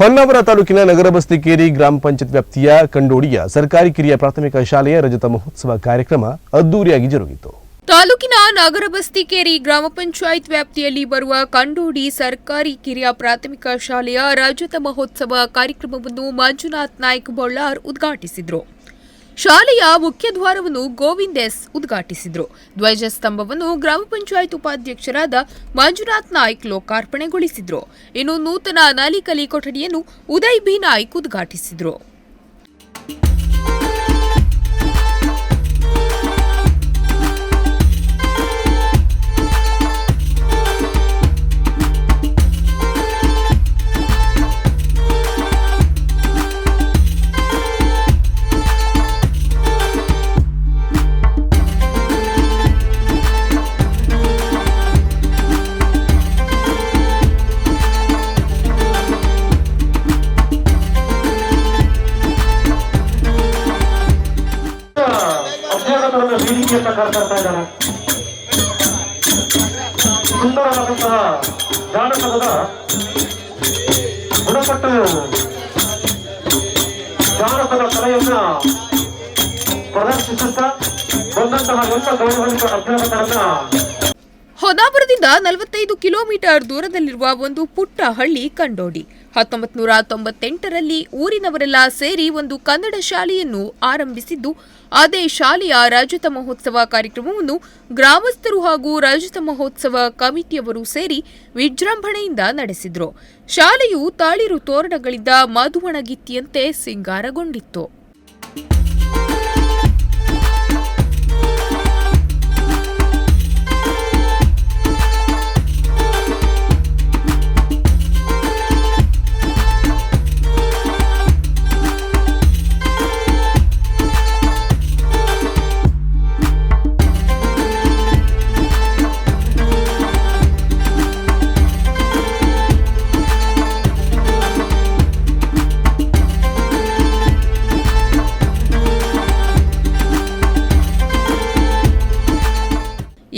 ಹೊನ್ನಾವರ ತಾಲೂಕಿನ ನಗರ ಬಸ್ತಿಕೇರಿ ಗ್ರಾಮ ಪಂಚಾಯತ್ ವ್ಯಾಪ್ತಿಯ ಕಂಡೋಡಿಯ ಸರ್ಕಾರಿ ಕಿರಿಯ ಪ್ರಾಥಮಿಕ ಶಾಲೆಯ ರಜತ ಮಹೋತ್ಸವ ಕಾರ್ಯಕ್ರಮ ಅದ್ದೂರಿಯಾಗಿ ಜರುಗಿತು. ತಾಲೂಕಿನ ನಗರ ಬಸ್ತಿಕೇರಿ ಗ್ರಾಮ ಪಂಚಾಯತ್ ವ್ಯಾಪ್ತಿಯಲ್ಲಿ ಬರುವ ಕಂಡೋಡಿ ಸರ್ಕಾರಿ ಕಿರಿಯ ಪ್ರಾಥಮಿಕ ಶಾಲೆಯ ರಜತ ಮಹೋತ್ಸವ ಕಾರ್ಯಕ್ರಮವನ್ನು ಮಂಜುನಾಥ್ ನಾಯ್ಕ ಬೊಳ್ಳಾರ್ ಉದ್ಘಾಟಿಸಿದರು. ಶಾಲೆಯ ಮುಖ್ಯ ದ್ವಾರವನ್ನು ಗೋವಿಂದ್ ಎಸ್ ಉದ್ಘಾಟಿಸಿದರು. ಧ್ವಜಸ್ತಂಭವನ್ನು ಗ್ರಾಮ ಪಂಚಾಯತ್ ಉಪಾಧ್ಯಕ್ಷರಾದ ಮಂಜುನಾಥ್ ನಾಯ್ಕ್ ಲೋಕಾರ್ಪಣೆಗೊಳಿಸಿದರು. ಇನ್ನು ನೂತನ ನಾಲಿಕಲಿ ಕೊಠಡಿಯನ್ನು ಉದಯ್ ಬಿ ನಾಯ್ಕ್ ಉದ್ಘಾಟಿಸಿದರು. ವೇದಿಕೆಯತ್ತ ಕರೆತರ್ತಾ ಇದ್ದಾರೆ ಸುಂದರವಾದಂತಹ ಜಾನಪದದ ಗುಣಪಟ್ಟು ಜಾನಪದ ಕಲೆಯನ್ನ ಪ್ರದರ್ಶಿಸುತ್ತಾ ಬಂದಂತಹ ಎಲ್ಲ ಗೌರವಿತ ಅಭ್ಯಾಸಗಳನ್ನ ಹೊನ್ನಾವರದಿಂದ ನಲವತ್ತೈದು ಕಿಲೋಮೀಟರ್ ದೂರದಲ್ಲಿರುವ ಒಂದು ಪುಟ್ಟ ಹಳ್ಳಿ ಕಂಡೋಡಿ. ಹತ್ತೊಂಬತ್ತು ನೂರ ತೊಂಬತ್ತೆಂಟರಲ್ಲಿ ಊರಿನವರೆಲ್ಲ ಸೇರಿ ಒಂದು ಕನ್ನಡ ಶಾಲೆಯನ್ನು ಆರಂಭಿಸಿದ್ದು, ಅದೇ ಶಾಲೆಯ ರಜತ ಮಹೋತ್ಸವ ಕಾರ್ಯಕ್ರಮವನ್ನು ಗ್ರಾಮಸ್ಥರು ಹಾಗೂ ರಜತ ಮಹೋತ್ಸವ ಕಮಿಟಿಯವರು ಸೇರಿ ವಿಜೃಂಭಣೆಯಿಂದ ನಡೆಸಿದ್ರು. ಶಾಲೆಯು ತಾಳಿರು ತೋರಣಗಳಿಂದ ಮಧುವಣಗಿತ್ತಿಯಂತೆ ಸಿಂಗಾರಗೊಂಡಿತ್ತು.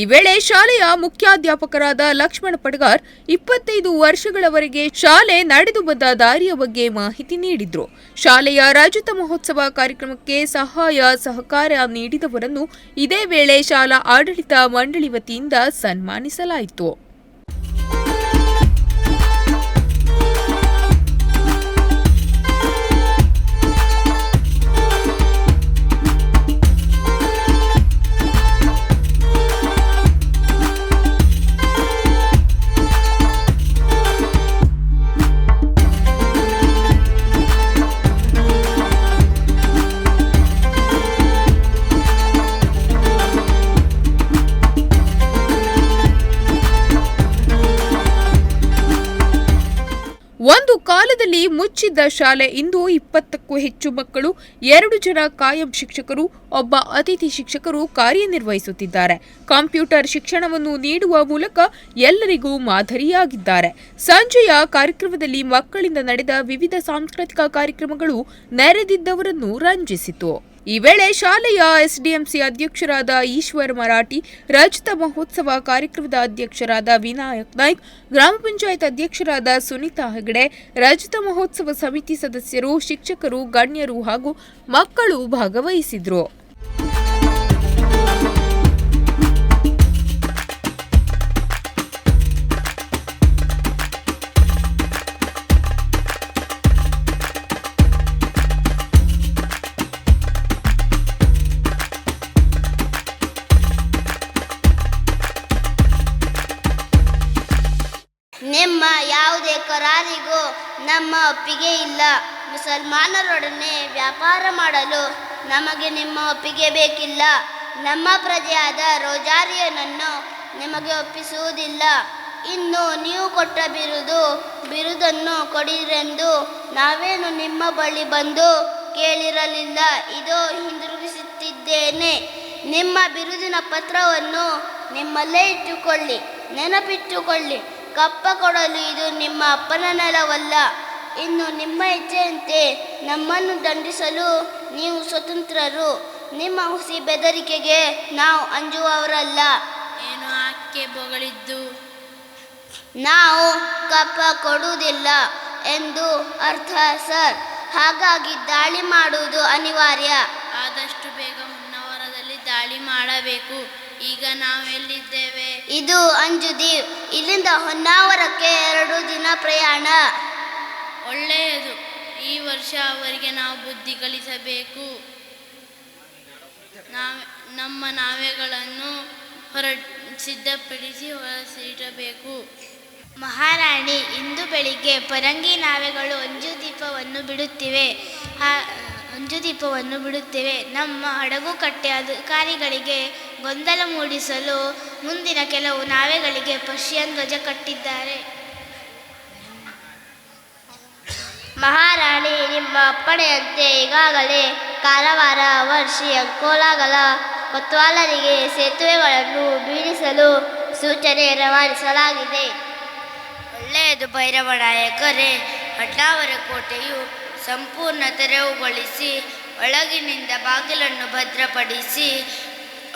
ಈ ವೇಳೆ ಶಾಲೆಯ ಮುಖ್ಯಾಧ್ಯಾಪಕರಾದ ಲಕ್ಷ್ಮಣ ಪಡ್ಗಾರ್ ಇಪ್ಪತ್ತೈದು ವರ್ಷಗಳವರೆಗೆ ಶಾಲೆ ನಡೆದು ಬಂದ ದಾರಿಯ ಬಗ್ಗೆ ಮಾಹಿತಿ ನೀಡಿದ್ರು. ಶಾಲೆಯ ರಾಜ್ಯತ ಮಹೋತ್ಸವ ಕಾರ್ಯಕ್ರಮಕ್ಕೆ ಸಹಾಯ ಸಹಕಾರ ನೀಡಿದವರನ್ನು ಇದೇ ವೇಳೆ ಶಾಲಾ ಆಡಳಿತ ಮಂಡಳಿ ವತಿಯಿಂದ ಸನ್ಮಾನಿಸಲಾಯಿತು. ಕಾಲದಲ್ಲಿ ಮುಚ್ಚಿದ್ದ ಶಾಲೆ ಇಂದು ಇಪ್ಪತ್ತಕ್ಕೂ ಹೆಚ್ಚು ಮಕ್ಕಳು, ಎರಡು ಜನ ಕಾಯಂ ಶಿಕ್ಷಕರು, ಒಬ್ಬ ಅತಿಥಿ ಶಿಕ್ಷಕರು ಕಾರ್ಯನಿರ್ವಹಿಸುತ್ತಿದ್ದಾರೆ. ಕಂಪ್ಯೂಟರ್ ಶಿಕ್ಷಣವನ್ನು ನೀಡುವ ಮೂಲಕ ಎಲ್ಲರಿಗೂ ಮಾದರಿಯಾಗಿದ್ದಾರೆ. ಸಂಜೆಯ ಕಾರ್ಯಕ್ರಮದಲ್ಲಿ ಮಕ್ಕಳಿಂದ ನಡೆದ ವಿವಿಧ ಸಾಂಸ್ಕೃತಿಕ ಕಾರ್ಯಕ್ರಮಗಳು ನೆರೆದಿದ್ದವರನ್ನು ರಂಜಿಸಿತು. ಈ ವೇಳೆ ಶಾಲೆಯ ಎಸ್ಡಿಎಂಸಿ ಅಧ್ಯಕ್ಷರಾದ ಈಶ್ವರ್ ಮರಾಠಿ ರಜತ ಮಹೋತ್ಸವ ಕಾರ್ಯಕ್ರಮದ ಅಧ್ಯಕ್ಷರಾದ ವಿನಾಯಕ್ ನಾಯ್ಕ್, ಗ್ರಾಮ ಪಂಚಾಯತ್ ಅಧ್ಯಕ್ಷರಾದ ಸುನೀತಾ ಹೆಗಡೆ ರಜತ ಮಹೋತ್ಸವ ಸಮಿತಿ ಸದಸ್ಯರು, ಶಿಕ್ಷಕರು, ಗಣ್ಯರು ಹಾಗೂ ಮಕ್ಕಳು ಭಾಗವಹಿಸಿದ್ರು. ನಮ್ಮ ಒಪ್ಪಿಗೆ ಇಲ್ಲ. ಮುಸಲ್ಮಾನರೊಡನೆ ವ್ಯಾಪಾರ ಮಾಡಲು ನಮಗೆ ನಿಮ್ಮ ಒಪ್ಪಿಗೆ ಬೇಕಿಲ್ಲ. ನಮ್ಮ ಪ್ರಜೆಯಾದ ರೋಜಾರಿಯನನ್ನು ನಿಮಗೆ ಒಪ್ಪಿಸುವುದಿಲ್ಲ. ಇನ್ನು ನೀವು ಕೊಟ್ಟ ಬಿರುದು, ಬಿರುದನ್ನು ಕೊಡಿರೆಂದು ನಾವೇನು ನಿಮ್ಮ ಬಳಿ ಬಂದು ಕೇಳಿರಲಿಲ್ಲ. ಇದು ಹಿಂದಿರುಗಿಸುತ್ತಿದ್ದೇನೆ. ನಿಮ್ಮ ಬಿರುದಿನ ಪತ್ರವನ್ನು ನಿಮ್ಮಲ್ಲೇ ಇಟ್ಟುಕೊಳ್ಳಿ, ನೆನಪಿಟ್ಟುಕೊಳ್ಳಿ. ಕಪ್ಪ ಕೊಡಲು ಇದು ನಿಮ್ಮ ಅಪ್ಪನ ನೆಲವಲ್ಲ. ಇನ್ನು ನಿಮ್ಮ ಇಚ್ಛೆಯಂತೆ ನಮ್ಮನ್ನು ದಂಡಿಸಲು ನೀವು ಸ್ವತಂತ್ರರು. ನಿಮ್ಮ ಹುಸಿ ಬೆದರಿಕೆಗೆ ನಾವು ಅಂಜುವವರಲ್ಲ. ಏನು ಆಕೆ ಬೊಗಳಿದ್ದು? ನಾವು ಕಪ್ಪ ಕೊಡುವುದಿಲ್ಲ ಎಂದು ಅರ್ಥ ಸರ್. ಹಾಗಾಗಿ ದಾಳಿ ಮಾಡುವುದು ಅನಿವಾರ್ಯ. ಆದಷ್ಟು ಬೇಗ ಹೊನ್ನಾವರದಲ್ಲಿ ದಾಳಿ ಮಾಡಬೇಕು. ಈಗ ನಾವು ಎಲ್ಲಿದ್ದೇವೆ? ಇದು ಅಂಜುದೀವ್. ಇಲ್ಲಿಂದ ಹೊನ್ನಾವರಕ್ಕೆ ಎರಡು ದಿನ ಪ್ರಯಾಣ. ಒಳ್ಳೆಯದು. ಈ ವರ್ಷ ಅವರಿಗೆ ನಾವು ಬುದ್ಧಿ ಕಲಿಸಬೇಕು. ನಾವೆ, ನಮ್ಮ ನಾವೆಗಳನ್ನು ಹೊರ, ಸಿದ್ಧಪಡಿಸಿ ಹೊರಸಿಡಬೇಕು ಮಹಾರಾಣಿ, ಇಂದು ಬೆಳಿಗ್ಗೆ ಪರಂಗಿ ನಾವೆಗಳು ಅಂಜು ದೀಪವನ್ನು ಬಿಡುತ್ತಿವೆ. ಅಂಜು ದೀಪವನ್ನು ಬಿಡುತ್ತಿವೆ. ನಮ್ಮ ಹಡಗು ಕಟ್ಟೆ ಅಧಿಕಾರಿಗಳಿಗೆ ಗೊಂದಲ ಮೂಡಿಸಲು ಮುಂದಿನ ಕೆಲವು ನಾವೆಗಳಿಗೆ ಪರ್ಷಿಯನ್ ಧ್ವಜ ಕಟ್ಟಿದ್ದಾರೆ. ಮಹಾರಾಣಿ, ನಿಮ್ಮ ಅಪ್ಪಣೆಯಂತೆ ಈಗಾಗಲೇ ಕಾರವಾರ, ವರ್ಷಿ, ಅಂಕೋಲಾಗಲ ಕೊತ್ವಾಲರಿಗೆ ಸೇತುವೆಗಳನ್ನು ಬೀಳಿಸಲು ಸೂಚನೆ ರವಾನಿಸಲಾಗಿದೆ. ಒಳ್ಳೆಯದು ಭೈರವ ನಾಯಕರೇ ಅಡ್ಡಾವರ ಕೋಟೆಯು ಸಂಪೂರ್ಣ ತೆರವುಗೊಳಿಸಿ, ಒಳಗಿನಿಂದ ಬಾಗಿಲನ್ನು ಭದ್ರಪಡಿಸಿ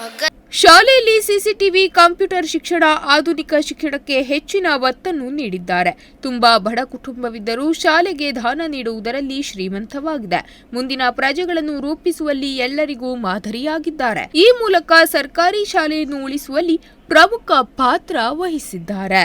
ಹಗ್ಗ ಶಾಲೆಯಲ್ಲಿ ಸಿಸಿಟಿವಿ, ಕಂಪ್ಯೂಟರ್ ಶಿಕ್ಷಣ, ಆಧುನಿಕ ಶಿಕ್ಷಣಕ್ಕೆ ಹೆಚ್ಚಿನ ಒತ್ತನ್ನು ನೀಡಿದ್ದಾರೆ. ತುಂಬಾ ಬಡ ಕುಟುಂಬವಿದ್ದರೂ ಶಾಲೆಗೆ ದಾನ ನೀಡುವುದರಲ್ಲಿ ಶ್ರೀಮಂತವಾಗಿದೆ. ಮುಂದಿನ ಪ್ರಜೆಗಳನ್ನು ರೂಪಿಸುವಲ್ಲಿ ಎಲ್ಲರಿಗೂ ಮಾದರಿಯಾಗಿದ್ದಾರೆ. ಈ ಮೂಲಕ ಸರ್ಕಾರಿ ಶಾಲೆಯನ್ನು ಉಳಿಸುವಲ್ಲಿ ಪ್ರಮುಖ ಪಾತ್ರ ವಹಿಸಿದ್ದಾರೆ.